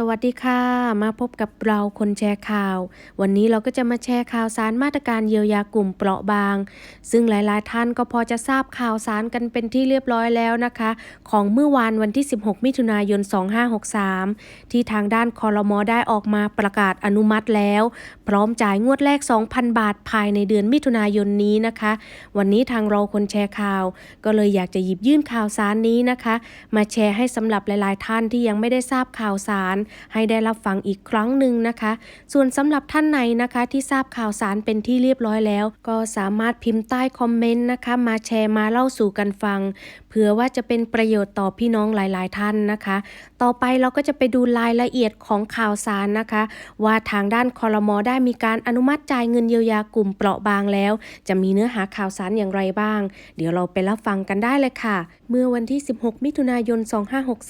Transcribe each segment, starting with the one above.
สวัสดีค่ะ มาพบกับเราคนแชร์ข่าว วันนี้เราก็จะมาแชร์ข่าวสารมาตรการเยียวยากลุ่มเปราะบาง ซึ่งหลายๆ ท่านก็พอจะทราบข่าวสารกันเป็นที่เรียบร้อยแล้วนะคะ ของเมื่อวานวันที่ 16 มิถุนายน 2563 ที่ทางด้านคอรมอได้ออกมาประกาศอนุมัติแล้ว พร้อมจ่ายงวดแรก 2,000 บาทภายในเดือนมิถุนายนนี้นะคะ วันนี้ทางเราคนแชร์ข่าว ก็เลยอยากจะหยิบยื่นข่าวสารนี้นะคะ มาแชร์ให้สำหรับหลาย ๆ ท่านที่ยังไม่ได้ทราบข่าวสารให้ได้รับฟังอีกครั้งหนึ่งนะคะ ส่วนสำหรับท่านไหนนะคะที่ทราบข่าวสารเป็นที่เรียบร้อยแล้ว ก็สามารถพิมพ์ใต้คอมเมนต์นะคะ มาแชร์มาเล่าสู่กันฟัง ผื่อว่าจะเป็นประโยชน์ต่อพี่น้องหลาย ๆ ท่านนะคะ ต่อไปเราก็จะไปดูรายละเอียดของข่าวสารนะคะ ว่าทางด้านคอรมอได้มีการอนุมัติจ่ายเงินเยียวยากลุ่มเปราะบางแล้ว จะมีเนื้อหาข่าวสารอย่างไรบ้าง เดี๋ยวเราไปรับฟังกันได้เลยค่ะ เมื่อวันที่ 16 มิถุนายน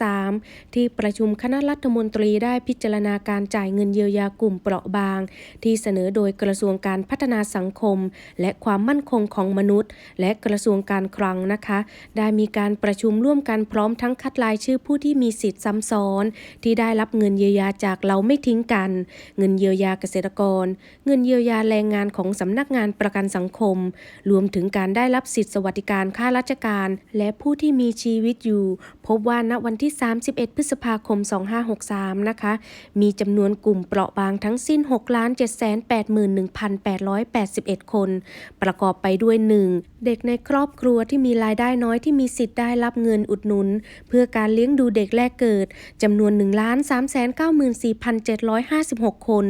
2563 ที่ประชุมคณะรัฐมนตรีได้พิจารณาการจ่ายเงินเยียวยากลุ่มเปราะบาง ที่เสนอโดยกระทรวงการพัฒนาสังคม และความมั่นคงของมนุษย์ และกระทรวงการคลังนะคะ ได้มีการประชุมร่วมกันพร้อมทั้งคัดลายชื่อผู้ที่มีสิทธิ์ซ้ำซ้อน ที่ได้รับเงินเยียวยาจากเราไม่ทิ้งกัน เงินเยียวยาเกษตรกร เงินเยียวยาแรงงานของสำนักงานประกันสังคม รวมถึงการได้รับสิทธิสวัสดิการค่าราชการ และผู้ที่มีชีวิตอยู่ พบว่าณวันที่ 31 พฤษภาคม 2563 นะคะ มีจำนวนกลุ่มเปราะบางทั้งสิ้น 6,781,881 คน ประกอบไปด้วย 1. เด็กในครอบครัวที่มีรายได้น้อยที่มีสิทธิ์ได้รับเงินอุดหนุน เพื่อการเลี้ยงดูเด็กแรกเกิดจำนวน 1,394,756 คน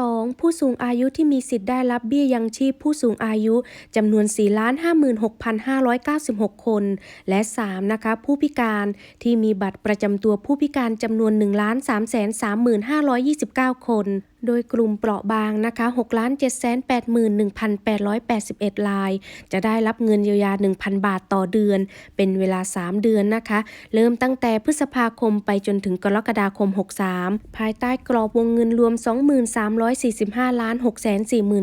2. ผู้สูงอายุที่มีสิทธิ์ได้รับเบี้ยยังชีพผู้สูงอายุจำนวน 456,596 คน และ 3. นะคะ ผู้พิการที่มีบัตรประจำตัวผู้พิการจำนวน 1,335,529 คน โดยกลุ่มเปราะบางนะคะ6,781,881ราย จะได้รับเงินเยียวยา 1,000 บาทต่อเดือน เป็นเวลา 3 เดือนนะคะ เริ่มตั้งแต่พฤษภาคมไปจนถึงกรกฎาคม 63 ภายใต้กรอบวงเงินรวม 2345ล้าน6 4 3 0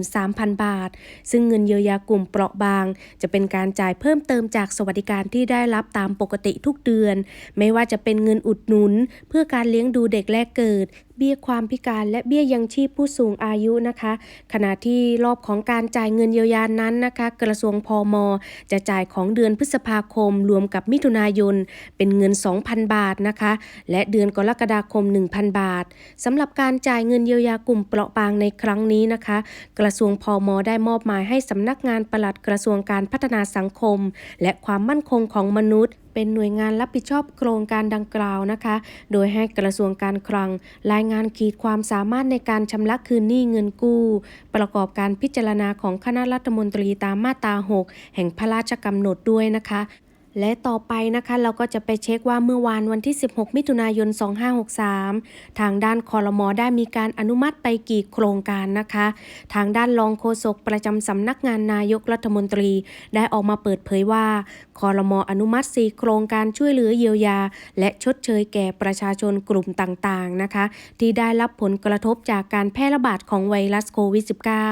0 บาท ซึ่งเงินเยียวยากลุ่มเปราะบาง จะเป็นการจ่ายเพิ่มเติมจากสวัสดิการที่ได้รับตามปกติทุกเดือน ไม่ว่าจะเป็นเงินอุดหนุน เพื่อการเลี้ยงดูเด็กแรกเกิด เบี้ยความพิการและเบี้ยยังชีพผู้สูงอายุนะคะ ขณะที่รอบของการจ่ายเงินเยียวยานั้นนะคะ กระทรวงพมจะจ่ายของเดือนพฤษภาคม รวมกับมิถุนายน เป็นเงิน 2,000 บาทนะคะ และเดือนกรกฎาคม 1,000 บาทสำหรับการจ่ายเงินเยียวยากลุ่มเปราะบางในครั้งนี้นะคะ กระทรวงพมได้มอบหมายให้สำนักงานปลัดกระทรวงการพัฒนาสังคม และความมั่นคงของมนุษย์เป็นหน่วยงานรับผิดชอบโครงการดังกล่าวนะคะ โดยให้กระทรวงการคลัง รายงานขีดความสามารถในการชำระคืนหนี้เงินกู้ ประกอบการพิจารณาของคณะรัฐมนตรีตามมาตรา 6 แห่งพระราชกำหนดด้วยนะคะ และต่อไปนะคะเราก็จะไปเช็คว่าเมื่อวานวันที่ 16 มิถุนายน 2563 ทางด้านคอรมอได้มีการอนุมัติไปกี่โครงการนะคะ ทางด้านรองโฆษกประจำสำนักงานนายกรัฐมนตรีได้ออกมาเปิดเผยว่าคอรมออนุมัติ 4 โครงการช่วยเหลือเยียวยา และชดเชยแก่ประชาชนกลุ่มต่างๆนะคะ ที่ได้รับผลกระทบจากการแพร่ระบาดของไวรัสโควิด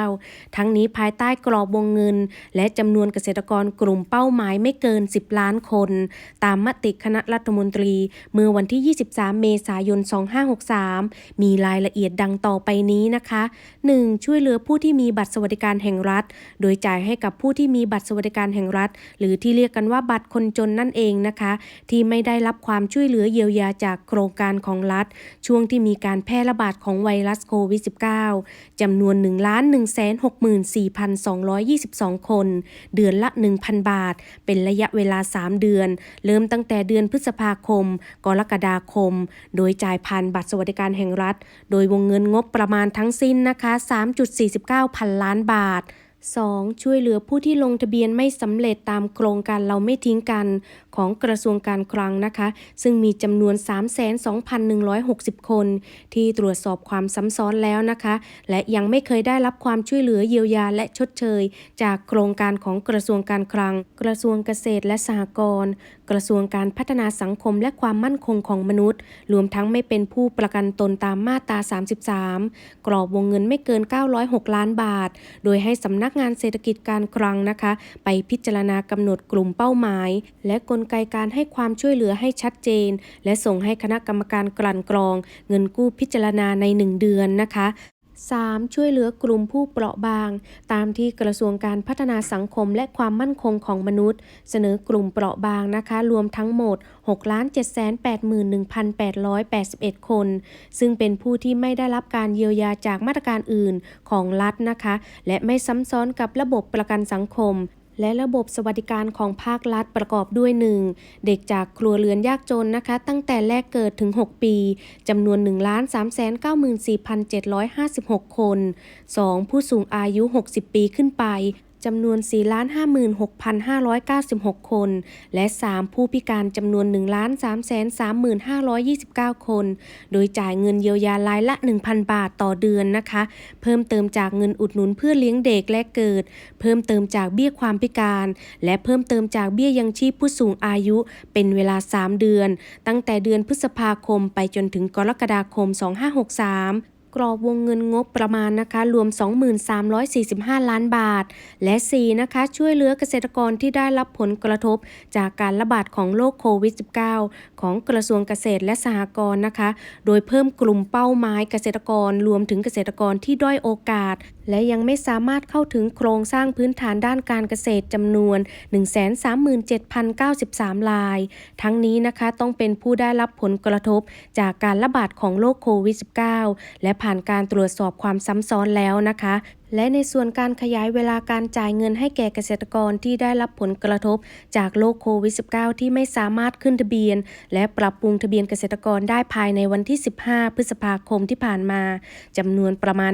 -19 ทั้งนี้ภายใต้กรอบวงเงิน และจำนวนเกษตรกรกลุ่มเป้าหมายไม่เกิน 10ล้านคน ตามมติคณะรัฐมนตรี เมื่อวันที่ 23 เมษายน 2563 มีรายละเอียดดังต่อไปนี้นะคะ 1. ช่วยเหลือผู้ที่มีบัตรสวัสดิการแห่งรัฐ โดยจ่ายให้กับผู้ที่มีบัตรสวัสดิการแห่งรัฐ หรือที่เรียกกันว่าบัตรคนจนนั่นเองนะคะ ที่ไม่ได้รับความช่วยเหลือเยียวยาจากโครงการของรัฐ ช่วงที่มีการแพร่ระบาดของไวรัสโควิด -19 จำนวน 1 1 6 4 2 2 2 คน เดือนละ 1,000 บาท เป็นระยะเวลา3 เดือน เริ่มตั้งแต่เดือนพฤษภาคม กรกฎาคม โดยจ่ายผ่านบัตรสวัสดิการแห่งรัฐ โดยวงเงินงบประมาณทั้งสิ้นนะคะ 3.49 พันล้านบาท 2. ช่วยเหลือผู้ที่ลงทะเบียนไม่สำเร็จตามโครงการเราไม่ทิ้งกัน ของกระทรวงการคลังนะคะ ซึ่งมีจำนวน 32,160 คน ที่ตรวจสอบความซ้ำซ้อนแล้วนะคะ และยังไม่เคยได้รับความช่วยเหลือเยียวยาและชดเชย จากโครงการของกระทรวงการคลัง กระทรวงเกษตรและสหกรณ์กระทรวงการพัฒนาสังคมและความมั่นคงของมนุษย์ รวมทั้งไม่เป็นผู้ประกันตนตามมาตรา 33 กรอบวงเงินไม่เกิน 906 ล้านบาท โดยให้สำนักงานเศรษฐกิจการคลังนะคะ ไปพิจารณากำหนดกลุ่มเป้าหมาย และกลไกการให้ความช่วยเหลือให้ชัดเจน และส่งให้คณะกรรมการกลั่นกรอง เงินกู้พิจารณาใน 1 เดือนนะคะ 3. ช่วยเหลือกลุ่มผู้เปราะบาง ตามที่กระทรวงการพัฒนาสังคมและความมั่นคงของมนุษย์ เสนอกลุ่มเปราะบางนะคะ รวมทั้งหมด 6,781,881 คน ซึ่งเป็นผู้ที่ไม่ได้รับการเยียวยาจากมาตรการอื่นของรัฐนะคะ และไม่ซ้ำซ้อนกับระบบประกันสังคม และระบบสวัสดิการของภาครัฐประกอบด้วย 1. เด็กจากครัวเรือนยากจนนะคะ ตั้งแต่แรกเกิดถึง 6 ปีจำนวน 1 3 9 4 7 5 6 คน 2. ผู้สูงอายุ 60 ปีขึ้นไป จำนวน 456,596 คน และ 3. ผู้พิการจำนวน 1,335,29 คน โดยจ่ายเงินเยียวยารายละ 1,000 บาทต่อเดือนนะคะ เพิ่มเติมจากเงินอุดหนุนเพื่อเลี้ยงเด็กและเกิด เพิ่มเติมจากเบี้ยความพิการ และเพิ่มเติมจากเบี้ยยังชีพผู้สูงอายุเป็นเวลา 3 เดือน ตั้งแต่เดือนพฤษภาคมไปจนถึงกรกฎาคม 2563 รอบวงเงินงบประมาณนะคะรวม2345 ล้านบาท และ 4. นะคะ ช่วยเหลือเกษตรกรที่ได้รับผลกระทบจากการระบาดของโรคโควิด -19 ของกระทรวงเกษตรและสหกรณ์นะคะ โดยเพิ่มกลุ่มเป้าหมายเกษตรกรรวมถึงเกษตรกรที่ด้อยโอกาส และยังไม่สามารถเข้าถึงโครงสร้างพื้นฐานด้านการเกษตรจำนวน 137,093ราย ทั้งนี้นะคะต้องเป็นผู้ได้รับผลกระทบจากการระบาดของโรคโควิด -19 และผ่านการตรวจสอบความซ้ำซ้อนแล้วนะคะ และในส่วนการขยายเวลาการจ่ายเงินให้แก่เกษตรกรที่ได้รับผลกระทบ จากโรคโควิด -19 ที่ไม่สามารถขึ้นทะเบียน และปรับปรุงทะเบียนเกษตรกรได้ภายในวันที่ 15 พฤษภาคมที่ผ่านมาจำนวนประมาณ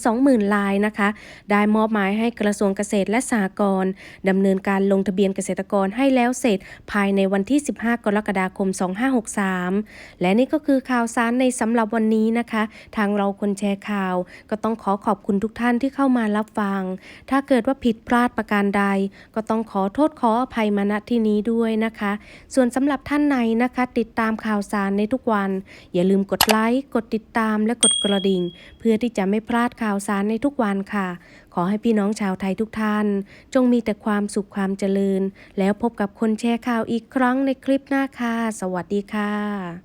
120,000รายนะคะ ได้มอบหมายให้กระทรวงเกษตรและสหกรณ์ดำเนินการลงทะเบียนเกษตรกรให้แล้วเสร็จ ภายในวันที่ 15 กรกฎาคม 2563 และนี่ก็คือข่าวสารในสำหรับวันนี้นะคะ ทางเราคนแชร์ข่าว ก็ต้องขอขอบคุณทุกท่านที่เข้ามารับฟัง ถ้าเกิดว่าผิดพลาดประการใด ก็ต้องขอโทษขออภัยมาณที่นี้ด้วยนะคะ ส่วนสำหรับท่านไหนนะคะ ติดตามข่าวสารในทุกวัน อย่าลืมกดไลค์กดติดตามและกดกระดิ่ง เพื่อที่จะไม่พลาดข่าวสารในทุกวันค่ะ ขอให้พี่น้องชาวไทยทุกท่าน จงมีแต่ความสุขความเจริญ แล้วพบกับคนแชร์ข่าวอีกครั้งในคลิปหน้าค่ะ สวัสดีค่ะ